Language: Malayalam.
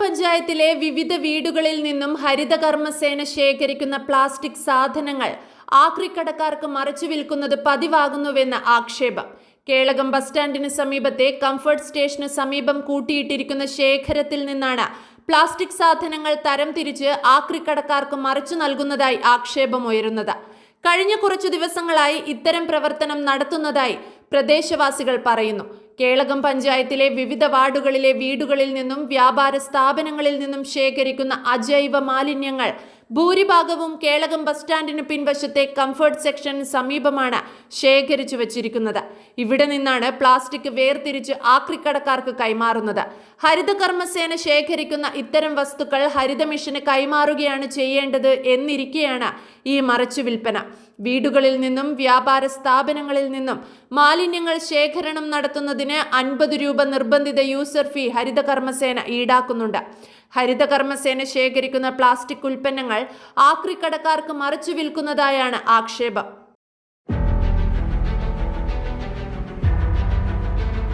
പഞ്ചായത്തിലെ വിവിധ വീടുകളിൽ നിന്നും ഹരിതകർമ്മസേന ശേഖരിക്കുന്ന പ്ലാസ്റ്റിക് സാധനങ്ങൾ ആക്രിക്കടക്കാർക്ക് മറച്ചു വിൽക്കുന്നത് പതിവാകുന്നുവെന്ന് ആക്ഷേപം. കേളകം ബസ് സ്റ്റാൻഡിന് സമീപത്തെ കംഫർട്ട് സ്റ്റേഷന് സമീപം കൂട്ടിയിട്ടിരിക്കുന്ന ശേഖരത്തിൽ നിന്നാണ് പ്ലാസ്റ്റിക് സാധനങ്ങൾ തരം തരംതിരിച്ച് ആക്രിക്കടക്കാർക്ക് മറിച്ചു നൽകുന്നതായി ആക്ഷേപമുയരുന്നത് കഴിഞ്ഞ കുറച്ചു ദിവസങ്ങളായി ഇത്തരം പ്രവർത്തനം നടത്തുന്നതായി പ്രദേശവാസികൾ പറയുന്നു. കേളകം പഞ്ചായത്തിലെ വിവിധ വാർഡുകളിലെ വീടുകളിൽ നിന്നും വ്യാപാര സ്ഥാപനങ്ങളിൽ നിന്നും ശേഖരിക്കുന്ന അജൈവ മാലിന്യങ്ങൾ ഭൂരിഭാഗവും കേളകം ബസ് സ്റ്റാൻഡിന് പിൻവശത്തെ കംഫർട്ട് സെക്ഷന് സമീപമാണ് ശേഖരിച്ചു വച്ചിരിക്കുന്നത്. ഇവിടെ നിന്നാണ് പ്ലാസ്റ്റിക് വേർതിരിച്ച് ആക്രിക്കടക്കാർക്ക് കൈമാറുന്നത്. ഹരിതകർമ്മസേന ശേഖരിക്കുന്ന ഇത്തരം വസ്തുക്കൾ ഹരിത മിഷന് കൈമാറുകയാണ് ചെയ്യേണ്ടത് എന്നിരിക്കെയാണ് ഈ മറച്ചു വിൽപ്പന. വീടുകളിൽ നിന്നും വ്യാപാര സ്ഥാപനങ്ങളിൽ നിന്നും മാലിന്യങ്ങൾ ശേഖരണം നടത്തുന്നതിന് അൻപത് രൂപ നിർബന്ധിത യൂസർ ഫീ ഹരിത കർമ്മസേന ഈടാക്കുന്നുണ്ട്. ഹരിത കർമ്മസേന ശേഖരിക്കുന്ന പ്ലാസ്റ്റിക് ഉൽപ്പന്നങ്ങൾ ആക്രി കടക്കാർക്ക് മറിച്ചു വിൽക്കുന്നതായാണ് ആക്ഷേപം.